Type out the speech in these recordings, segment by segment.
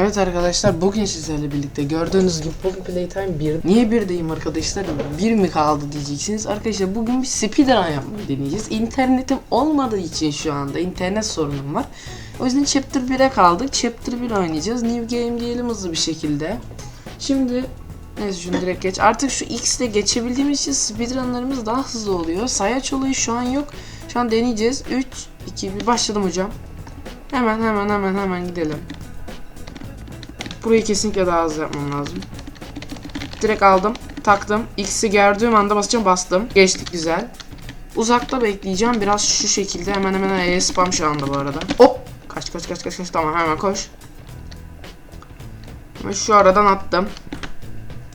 Evet arkadaşlar bugün sizlerle birlikte gördüğünüz gibi Poppy Playtime 1 Niye 1'deyim arkadaşlar? 1 mi kaldı diyeceksiniz. Arkadaşlar bugün bir speedrun yapmayı deneyeceğiz. İnternetim olmadığı için şu anda internet sorunum var. O yüzden Chapter 1'e kaldık. Chapter 1 oynayacağız. New game diyelim hızlı bir şekilde. Şimdi Neyse şunu direkt geç. Artık şu X ile geçebildiğimiz için speedrunlarımız daha hızlı oluyor. Sayaç olayı şu an yok. Şu an deneyeceğiz. 3, 2, 1 başladım hocam. Hemen hemen hemen hemen gidelim. Burayı kesinlikle daha hızlı yapmam lazım. Direkt aldım. Taktım. X'i gördüğüm anda basacağım bastım. Geçtik güzel. Uzakta bekleyeceğim. Biraz şu şekilde hemen hemen E spam şu anda bu arada. Hop. Kaç kaç kaç kaç kaç. Tamam hemen koş. Hemen şu aradan attım.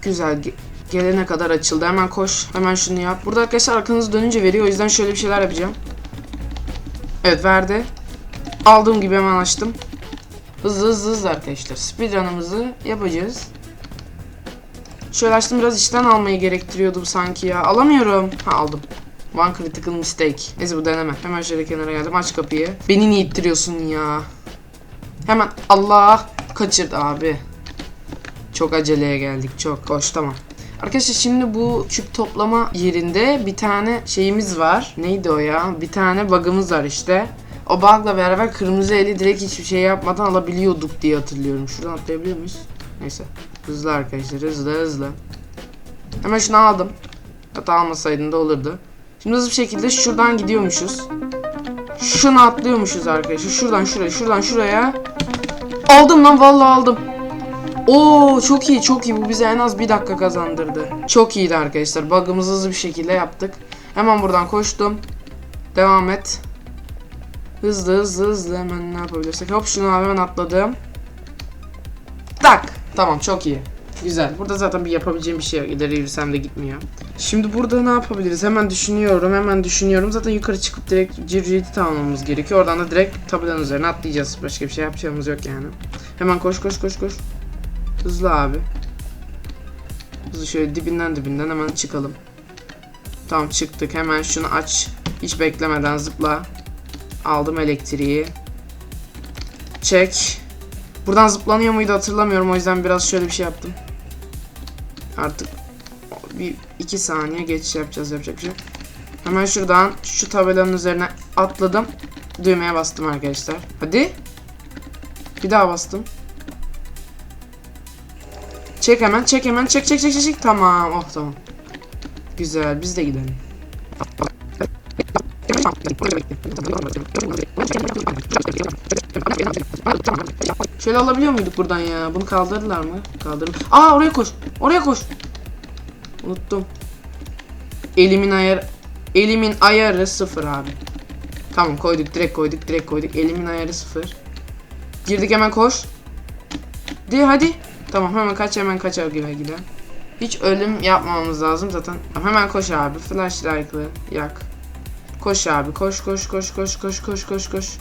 Güzel. Ge- gelene kadar açıldı. Hemen koş. Hemen şunu yap. Burada arkadaşlar arkanızı dönünce veriyor. O yüzden şöyle bir şeyler yapacağım. Evet verdi. Aldığım gibi hemen açtım. Hızlı hızlı hızlı arkadaşlar. Speedrun'ımızı yapacağız. Şöyle açtım biraz içten almayı gerektiriyordu sanki ya. Alamıyorum. Ha aldım. One critical mistake. Neyse bu deneme. Hemen şöyle kenara geldim. Aç kapıyı. Beni niye ittiriyorsun ya? Hemen Allah kaçırdı abi. Çok aceleye geldik. Çok. Koş tamam. Arkadaşlar şimdi bu küp toplama yerinde bir tane şeyimiz var. Neydi o ya? Bir tane bug'ımız var işte. O bug'la beraber kırmızı eli direkt hiçbir şey yapmadan alabiliyorduk diye hatırlıyorum. Şuradan atlayabiliyor muyuz? Neyse. Hızlı arkadaşlar hızlı hızlı. Hemen şunu aldım. Hatta almasaydın da olurdu. Şimdi hızlı bir şekilde şuradan gidiyormuşuz. Şunu atlıyormuşuz arkadaşlar. Şuradan şuraya şuradan şuraya. Aldım lan vallahi aldım. Oo çok iyi çok iyi bu bize en az bir dakika kazandırdı. Çok iyiydi arkadaşlar. Bug'ımızı hızlı bir şekilde yaptık. Hemen buradan koştum. Devam et. Hızlı hızlı hızlı hemen ne yapabilirsek. Hop şunu hemen atladım. Tak. Tamam çok iyi. Güzel. Burada zaten bir yapabileceğim bir şey yok. İleri yürüsem de gitmiyor. Şimdi burada ne yapabiliriz? Hemen düşünüyorum. Hemen düşünüyorum. Zaten yukarı çıkıp direkt Circuit'i tamamlamamız gerekiyor. Oradan da direkt tabelanın üzerine atlayacağız. Başka bir şey yapacağımız yok yani. Hemen koş koş koş koş. Hızlı abi. Hızlı şöyle dibinden dibinden hemen çıkalım. Tamam çıktık. Hemen şunu aç. Hiç beklemeden zıpla. Aldım elektriği. Çek. Buradan zıplanıyor muydu hatırlamıyorum. O yüzden biraz şöyle bir şey yaptım. Artık bir iki saniye geçiş yapacağız yapacak bir şey. Hemen şuradan şu tabelanın üzerine atladım. Düğmeye bastım arkadaşlar. Hadi. Bir daha bastım. Çek hemen, çek hemen, çek çek çek. çek. Tamam, oh tamam. Güzel, biz de gidelim. Şöyle alabiliyor muyduk buradan ya? Bunu kaldırdılar mı? Kaldırdım. Aa oraya koş. Oraya koş. Unuttum. Elimin ayar elimin ayarı sıfır abi. Tamam koyduk direkt koyduk direkt koyduk. Elimin ayarı sıfır. Girdik hemen koş. De hadi. Tamam hemen kaç hemen kaç gibi gidelim. Hiç ölüm yapmamamız lazım zaten. Hemen koş abi. Flashlight'lı yak. Koş abi. Koş koş koş koş koş koş koş koş.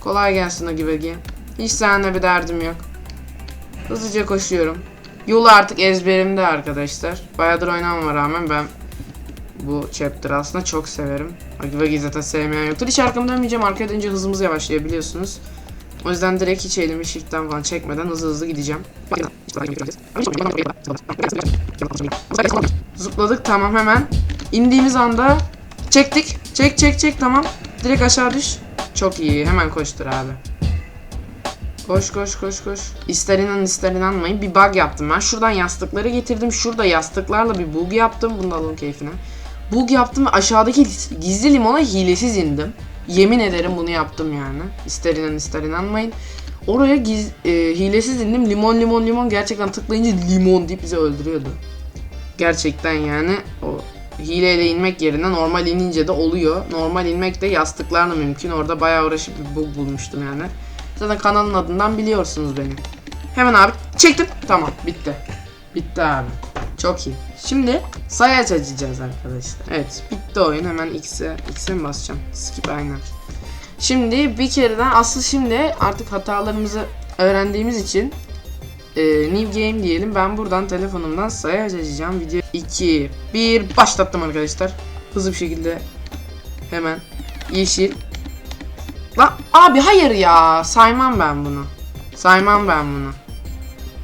Kolay gelsin o gibi. Hiç seninle bir derdim yok. Hızlıca koşuyorum. Yolu artık ezberimde arkadaşlar. Bayağıdır oynamama rağmen ben bu chapter aslında çok severim. Agivagi zaten sevmeyen yoktur. Hiç arkamı dönmeyeceğim. Arkaya dönünce hızımız yavaşlıyor biliyorsunuz. O yüzden direkt hiç elimi shift'ten falan çekmeden hızlı hızlı gideceğim. Zıpladık tamam hemen. İndiğimiz anda çektik. Çek çek çek tamam. Direkt aşağı düş. Çok iyi. Hemen koştur abi. Koş koş koş koş. İster inan ister inanmayın. Bir bug yaptım ben. Şuradan yastıkları getirdim. Şurada yastıklarla bir bug yaptım. Bunu da alın keyfine. Bug yaptım ve aşağıdaki gizli limona hilesiz indim. Yemin ederim bunu yaptım yani. İster inan ister inanmayın. Oraya giz, e, hilesiz indim. Limon limon limon gerçekten tıklayınca limon deyip bizi öldürüyordu. Gerçekten yani o hileyle inmek yerine normal inince de oluyor. Normal inmek de yastıklarla mümkün. Orada bayağı uğraşıp bir bug bulmuştum yani. Zaten kanalın adından biliyorsunuz beni. Hemen abi çektim. Tamam bitti. Bitti abi. Çok iyi. Şimdi sayaç açacağız arkadaşlar. Evet bitti oyun. Hemen X'e X'e mi basacağım? Skip aynen. Şimdi bir kereden asıl şimdi artık hatalarımızı öğrendiğimiz için e, new game diyelim. Ben buradan telefonumdan sayaç açacağım. Video 2 1 başlattım arkadaşlar. Hızlı bir şekilde hemen yeşil Lan abi hayır ya saymam ben bunu. Saymam ben bunu.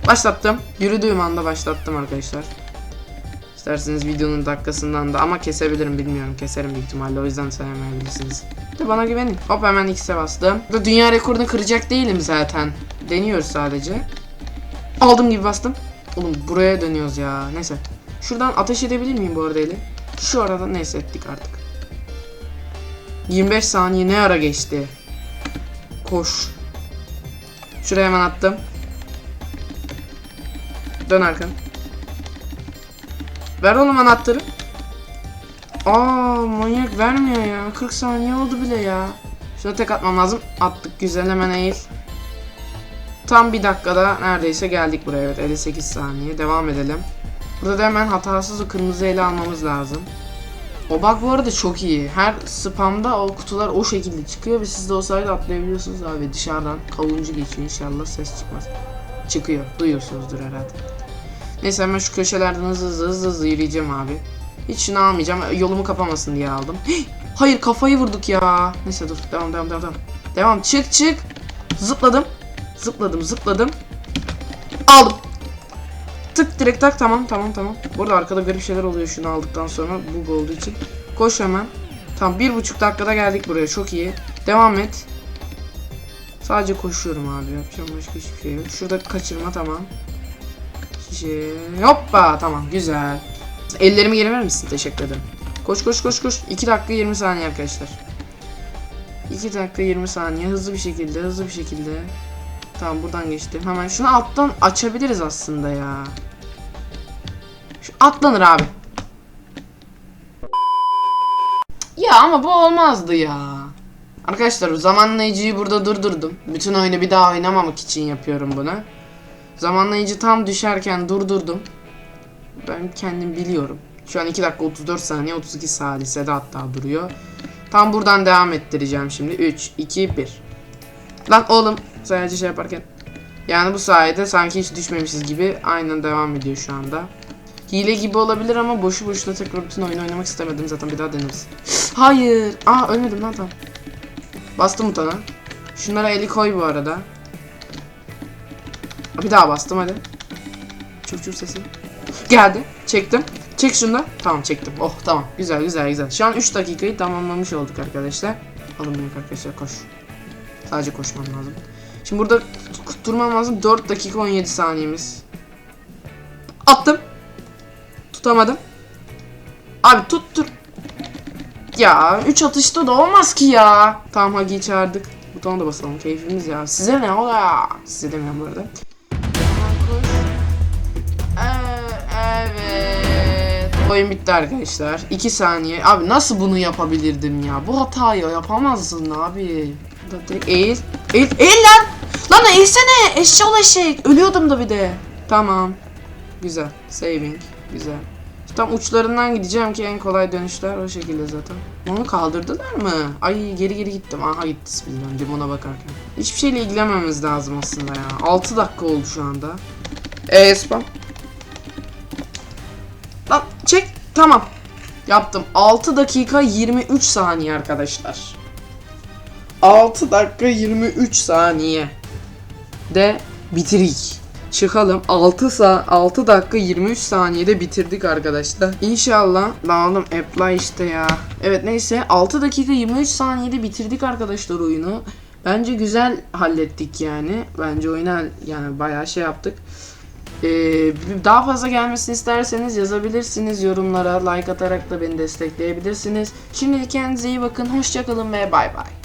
Başlattım. Yürüdüğüm anda başlattım arkadaşlar. İsterseniz videonun dakikasından da ama kesebilirim bilmiyorum. Keserim büyük ihtimalle o yüzden sayamayabilirsiniz. De bana güvenin. Hop hemen X'e bastım. Da dünya rekorunu kıracak değilim zaten. Deniyoruz sadece. Aldım gibi bastım. Oğlum buraya dönüyoruz ya. Neyse. Şuradan ateş edebilir miyim bu arada eli? Şu arada neyse ettik artık. 25 saniye ne ara geçti? Koş. Şuraya hemen attım. Dön arkanı. Ver oğlum anahtarı. Aa manyak vermiyor ya. 40 saniye oldu bile ya. Şuna tek atmam lazım. Attık güzel hemen eğil. Tam bir dakikada neredeyse geldik buraya. Evet 58 saniye. Devam edelim. Burada da hemen hatasız o kırmızı eli almamız lazım. O bak bu arada çok iyi. Her spamda o kutular o şekilde çıkıyor ve siz de o sayede atlayabiliyorsunuz abi. Dışarıdan kavuncu geçiyor inşallah ses çıkmaz. Çıkıyor. Duyuyorsunuzdur herhalde. Neyse hemen şu köşelerden hızlı hızlı hızlı, hızlı yürüyeceğim abi. Hiç şunu almayacağım. Yolumu kapamasın diye aldım. Hayır kafayı vurduk ya. Neyse dur. Devam devam. Devam, devam. çık çık. Zıpladım. Zıpladım zıpladım. Aldım. Tık direkt tak tamam tamam tamam. Burada arkada garip şeyler oluyor şunu aldıktan sonra bug olduğu için. Koş hemen. Tamam bir buçuk dakikada geldik buraya çok iyi. Devam et. Sadece koşuyorum abi yapacağım başka hiçbir şey yok. Şurada kaçırma tamam. Şişe. Hoppa tamam güzel. Ellerimi geri verir misin? Teşekkür ederim. Koş koş koş koş. 2 dakika 20 saniye arkadaşlar. 2 dakika 20 saniye hızlı bir şekilde hızlı bir şekilde. Tamam buradan geçtim. Hemen şunu alttan açabiliriz aslında ya. Şu atlanır abi. Ya ama bu olmazdı ya. Arkadaşlar zamanlayıcıyı burada durdurdum. Bütün oyunu bir daha oynamamak için yapıyorum bunu. Zamanlayıcı tam düşerken durdurdum. Ben kendim biliyorum. Şu an 2 dakika 34 saniye 32 salisede hatta duruyor. Tam buradan devam ettireceğim şimdi. 3, 2, 1. Lan oğlum sadece şey yaparken. Yani bu sayede sanki hiç düşmemişiz gibi aynen devam ediyor şu anda. Hile gibi olabilir ama boşu boşuna tekrar bütün oyunu oynamak istemedim zaten bir daha deneriz. Hayır. Aa ölmedim lan tamam. Bastım butona. Şunlara eli koy bu arada. Bir daha bastım hadi. Çuf çuf sesi. Geldi. Çektim. Çek şunu. Tamam çektim. Oh tamam. Güzel güzel güzel. Şu an 3 dakikayı tamamlamış olduk arkadaşlar. Alın beni arkadaşlar koş. Sadece koşmam lazım. Şimdi burada tut- durmam lazım. 4 dakika 17 saniyemiz. Attım. Tutamadım. Abi tuttur. Ya 3 atışta da olmaz ki ya. Tamam Hagi'yi çağırdık. Butona da basalım keyfimiz ya. Size ne ola? Size demiyorum bu arada. Evet. Oyun bitti arkadaşlar. 2 saniye. Abi nasıl bunu yapabilirdim ya? Bu hatayı yapamazsın abi. Direkt eğil. Eğil. Eğil lan! Lan eğilsene! Eşşoğlu eşek. Ölüyordum da bir de. Tamam. Güzel. Saving. Güzel. Tam uçlarından gideceğim ki en kolay dönüşler o şekilde zaten. Onu kaldırdılar mı? Ay geri geri gittim. Aha gitti bismillah limona bakarken. Hiçbir şeyle ilgilenmemiz lazım aslında ya. 6 dakika oldu şu anda. Eee spam. Lan çek. Tamam. Yaptım. 6 dakika 23 saniye arkadaşlar. 6 dakika 23 saniye. De bitirik. Çıkalım. 6 sa 6 dakika 23 saniyede bitirdik arkadaşlar. İnşallah. Lan oğlum apply işte ya. Evet neyse 6 dakika 23 saniyede bitirdik arkadaşlar oyunu. Bence güzel hallettik yani. Bence oyuna yani bayağı şey yaptık. Ee, daha fazla gelmesini isterseniz yazabilirsiniz yorumlara. Like atarak da beni destekleyebilirsiniz. Şimdilik kendinize iyi bakın. Hoşçakalın ve bay bay.